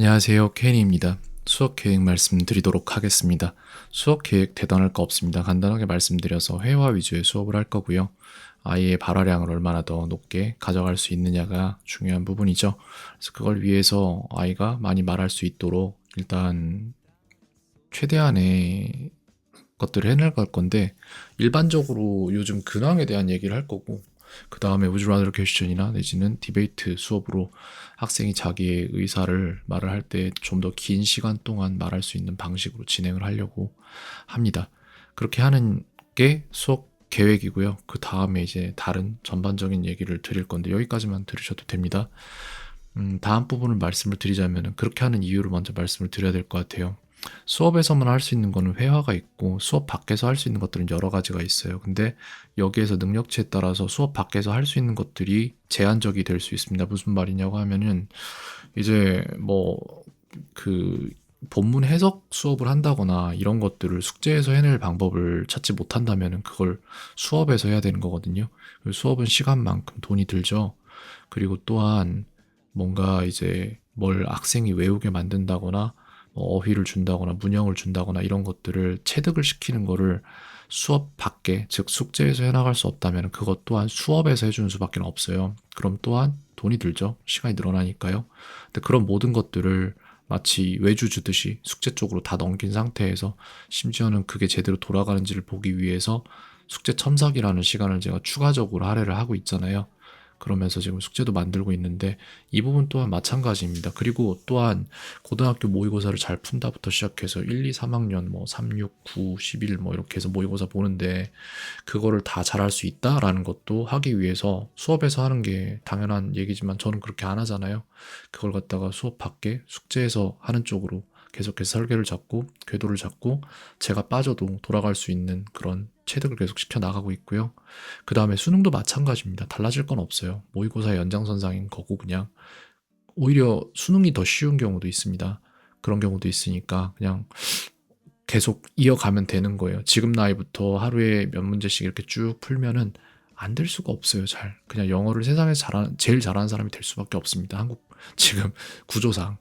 안녕하세요. 케인입니다. 수업 계획 말씀드리도록 하겠습니다. 수업 계획 대단할 거 없습니다. 간단하게 말씀드려서 회화 위주의 수업을 할 거고요. 아이의 발화량을 얼마나 더 높게 가져갈 수 있느냐가 중요한 부분이죠. 그래서 그걸 위해서 아이가 많이 말할 수 있도록 일단 최대한의 것들을 해낼 건데 일반적으로 요즘 근황에 대한 얘기를 할 거고 그 다음에 우주 라더 퀘스천이나 내지는 디베이트 수업으로 학생이 자기의 의사를 말을 할 때 좀 더 긴 시간 동안 말할 수 있는 방식으로 진행을 하려고 합니다. 그렇게 하는 게 수업 계획이고요. 그 다음에 이제 다른 전반적인 얘기를 드릴 건데 여기까지만 들으셔도 됩니다. 음, 다음 부분을 말씀을 드리자면 그렇게 하는 이유를 먼저 말씀을 드려야 될 것 같아요. 수업에서만 할 수 있는 거는 회화가 있고 수업 밖에서 할 수 있는 것들은 여러 가지가 있어요. 근데 여기에서 능력치에 따라서 수업 밖에서 할 수 있는 것들이 제한적이 될 수 있습니다. 무슨 말이냐고 하면은 이제 뭐 그 본문 해석 수업을 한다거나 이런 것들을 숙제에서 해낼 방법을 찾지 못한다면은 그걸 수업에서 해야 되는 거거든요. 수업은 시간만큼 돈이 들죠. 그리고 또한 뭔가 이제 뭘 학생이 외우게 만든다거나 뭐 어휘를 준다거나 문형을 준다거나 이런 것들을 체득을 시키는 거를 수업 밖에 즉 숙제에서 해나갈 수 없다면 그것 또한 수업에서 해주는 수밖에 없어요. 그럼 또한 돈이 들죠. 시간이 늘어나니까요. 근데 그런 모든 것들을 마치 외주 주듯이 숙제 쪽으로 다 넘긴 상태에서 심지어는 그게 제대로 돌아가는지를 보기 위해서 숙제 첨삭이라는 시간을 제가 추가적으로 할애를 하고 있잖아요. 그러면서 지금 숙제도 만들고 있는데 이 부분 또한 마찬가지입니다. 그리고 또한 고등학교 모의고사를 잘 푼다부터 시작해서 1, 2, 3학년 뭐 3, 6, 9, 11 뭐 이렇게 해서 모의고사 보는데 그거를 다 잘할 수 있다라는 것도 하기 위해서 수업에서 하는 게 당연한 얘기지만 저는 그렇게 안 하잖아요. 그걸 갖다가 수업 밖에 숙제에서 하는 쪽으로 계속해서 설계를 잡고 궤도를 잡고 제가 빠져도 돌아갈 수 있는 그런 체득을 계속 시켜 나가고 있고요. 그 다음에 수능도 마찬가지입니다. 달라질 건 없어요. 모의고사의 연장선상인 거고 그냥 오히려 수능이 더 쉬운 경우도 있습니다. 그런 경우도 있으니까 그냥 계속 이어가면 되는 거예요. 지금 나이부터 하루에 몇 문제씩 이렇게 쭉 풀면은 안 될 수가 없어요. 잘 그냥 영어를 세상에서 잘하는 제일 잘하는 사람이 될 수밖에 없습니다. 한국 지금 구조상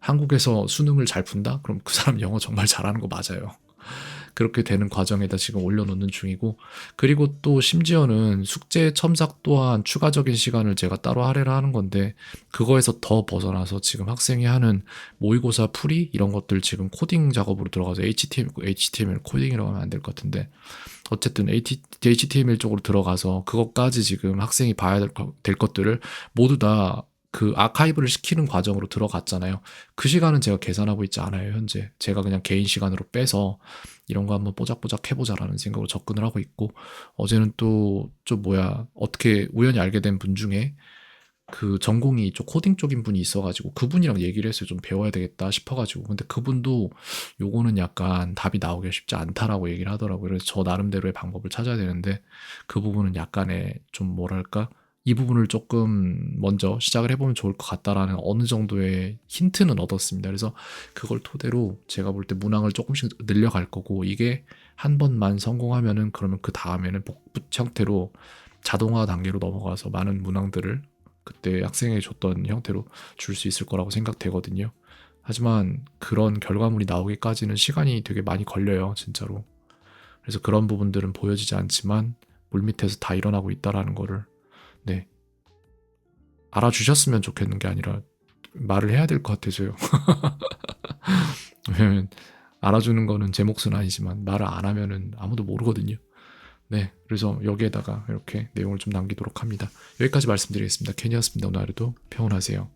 한국에서 수능을 잘 푼다? 그럼 그 사람 영어 정말 잘하는 거 맞아요. 그렇게 되는 과정에다 지금 올려놓는 중이고 그리고 또 심지어는 숙제 첨삭 또한 추가적인 시간을 제가 따로 할애를 하는 건데 그거에서 더 벗어나서 지금 학생이 하는 모의고사 풀이 이런 것들 지금 코딩 작업으로 들어가서 HTML, HTML 코딩이라고 하면 안 될 것 같은데 어쨌든 HTML 쪽으로 들어가서 그것까지 지금 학생이 봐야 될, 될 것들을 모두 다 그 아카이브를 시키는 과정으로 들어갔잖아요. 그 시간은 제가 계산하고 있지 않아요, 현재. 제가 그냥 개인 시간으로 빼서 이런 거 한번 뽀짝뽀짝 해보자라는 생각으로 접근을 하고 있고, 어제는 또, 좀 뭐야, 어떻게 우연히 알게 된 분 중에 그 전공이 좀 코딩 쪽인 분이 있어가지고 그분이랑 얘기를 했어요. 좀 배워야 되겠다 싶어가지고. 근데 그분도 요거는 약간 답이 나오기가 쉽지 않다라고 얘기를 하더라고요. 그래서 저 나름대로의 방법을 찾아야 되는데 그 부분은 약간의 좀 뭐랄까, 이 부분을 조금 먼저 시작을 해보면 좋을 것 같다라는 어느 정도의 힌트는 얻었습니다. 그래서 그걸 토대로 제가 볼 때 문항을 조금씩 늘려갈 거고 이게 한 번만 성공하면은 그러면 그 다음에는 복붙 형태로 자동화 단계로 넘어가서 많은 문항들을 그때 학생에게 줬던 형태로 줄 수 있을 거라고 생각되거든요. 하지만 그런 결과물이 나오기까지는 시간이 되게 많이 걸려요, 진짜로. 그래서 그런 부분들은 보여지지 않지만 물밑에서 다 일어나고 있다라는 거를 네. 알아주셨으면 좋겠는 게 아니라 말을 해야 될 것 같아서요. 왜냐면 알아주는 거는 제 몫은 아니지만 말을 안 하면은 아무도 모르거든요. 네. 그래서 여기에다가 이렇게 내용을 좀 남기도록 합니다. 여기까지 말씀드리겠습니다. 캔이었습니다. 오늘 하루도 평온하세요.